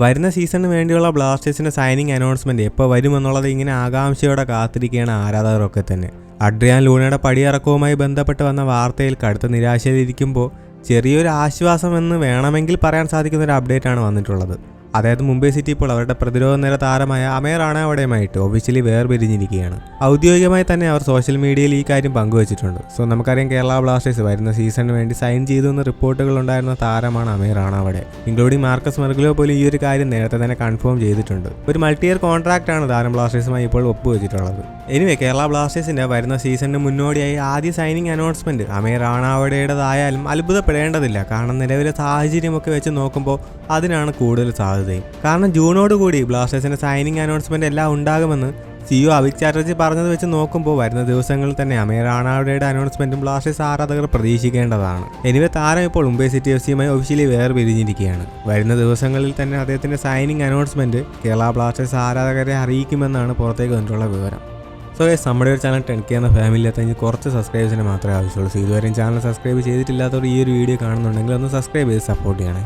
വരുന്ന സീസണിന് വേണ്ടിയുള്ള ബ്ലാസ്റ്റേഴ്സിന്റെ സൈനിങ് അനൗൺസ്മെന്റ് എപ്പോൾ വരുമെന്നുള്ളത് ഇങ്ങനെ ആകാംക്ഷയോടെ കാത്തിരിക്കുകയാണ് ആരാധകരൊക്കെ തന്നെ. അഡ്രിയാൻ ലൂണയുടെ പടിയിറക്കവുമായി ബന്ധപ്പെട്ട് വന്ന വാർത്തയിൽ കടുത്ത നിരാശയിലിരിക്കുമ്പോൾ ചെറിയൊരു ആശ്വാസം എന്ന് വേണമെങ്കിൽ പറയാൻ സാധിക്കുന്ന ഒരു അപ്ഡേറ്റ് ആണ് വന്നിട്ടുള്ളത്. അതായത് മുംബൈ സിറ്റി ഇപ്പോൾ അവരുടെ പ്രതിരോധ നിര താരമായ അമേർ അവിടെയുമായിട്ട് ഒഫീഷ്യലി വേർപിരിഞ്ഞിരിക്കുകയാണ്. ഔദ്യോഗികമായി തന്നെ അവർ സോഷ്യൽ മീഡിയയിൽ ഈ കാര്യം പങ്കുവച്ചിട്ടുണ്ട്. സോ നമുക്കറിയാം കേരള ബ്ലാസ്റ്റേഴ്സ് വരുന്ന സീസണിന് വേണ്ടി സൈൻ ചെയ്തു എന്ന റിപ്പോർട്ടുകൾ ഉണ്ടായിരുന്ന താരമാണ് അമേർ അവിടെ ഇൻക്ലൂഡിംഗ് മാർക്കസ് മെർഗുലോ പോലും ഈ ഒരു കാര്യം നേരത്തെ തന്നെ കൺഫേം ചെയ്തിട്ടുണ്ട്. ഒരു മൾട്ടി ഇയർ കോൺട്രാക്റ്റ് ആണ് താരം ബ്ലാസ്റ്റേഴ്സുമായി ഇപ്പോൾ ഒപ്പുവെച്ചിട്ടുള്ളത്. എനിവേ കേരള ബ്ലാസ്റ്റേഴ്സിന്റെ വരുന്ന സീസണിന് മുന്നോടിയായി ആദ്യ സൈനിങ് അനൗൺസ്മെന്റ് അമേ റാണാവടയുടേതായാലും അത്ഭുതപ്പെടേണ്ടതില്ല. കാരണം നിലവിലെ സാഹചര്യമൊക്കെ വെച്ച് നോക്കുമ്പോൾ അതിനാണ് കൂടുതൽ സാധ്യതയും. കാരണം ജൂണോടുകൂടി ബ്ലാസ്റ്റേഴ്സിന്റെ സൈനിങ് അനൗൺസ്മെന്റ് എല്ലാം ഉണ്ടാകുമെന്ന് സിഒ അഭിക് ചാറ്റർജി പറഞ്ഞത് വെച്ച് നോക്കുമ്പോൾ വരുന്ന ദിവസങ്ങളിൽ തന്നെ അമേ റാണാവടയുടെ അനൗൺസ്മെന്റും ബ്ലാസ്റ്റേഴ്സ് ആരാധകർ പ്രതീക്ഷിക്കേണ്ടതാണ്. എനിവേ താരം ഇപ്പോൾ മുംബൈ സിറ്റി എഫ് സിയുമായി ഒഫീഷ്യലി വേർപിരിഞ്ഞിരിക്കുകയാണ്. വരുന്ന ദിവസങ്ങളിൽ തന്നെ അദ്ദേഹത്തിന്റെ സൈനിങ് അനൗൺസ്മെന്റ് കേരള ബ്ലാസ്റ്റേഴ്സ് ആരാധകരെ അറിയിക്കുമെന്നാണ് പുറത്തേക്ക് വന്നിട്ടുള്ള വിവരം. സോ ഗൈസ് നമ്മുടെ ഒരു ചാനൽ ടെൻ കെ എന്ന ഫാമിലി എത്തഞ്ച് കുറച്ച് സബ്സ്ക്രൈബേഴ്സിന് മാത്രമേ ആവശ്യമുള്ളൂ. സോ ഇതുവരെയും ചാനൽ സബ്സ്ക്രൈബ് ചെയ്തിട്ടില്ലാത്തവർ ഈ ഒരു വീഡിയോ കാണുന്നുണ്ടെങ്കിൽ ഒന്ന് സബ്സ്ക്രൈബ് ചെയ്ത് സപ്പോർട്ട് ചെയ്യണേ.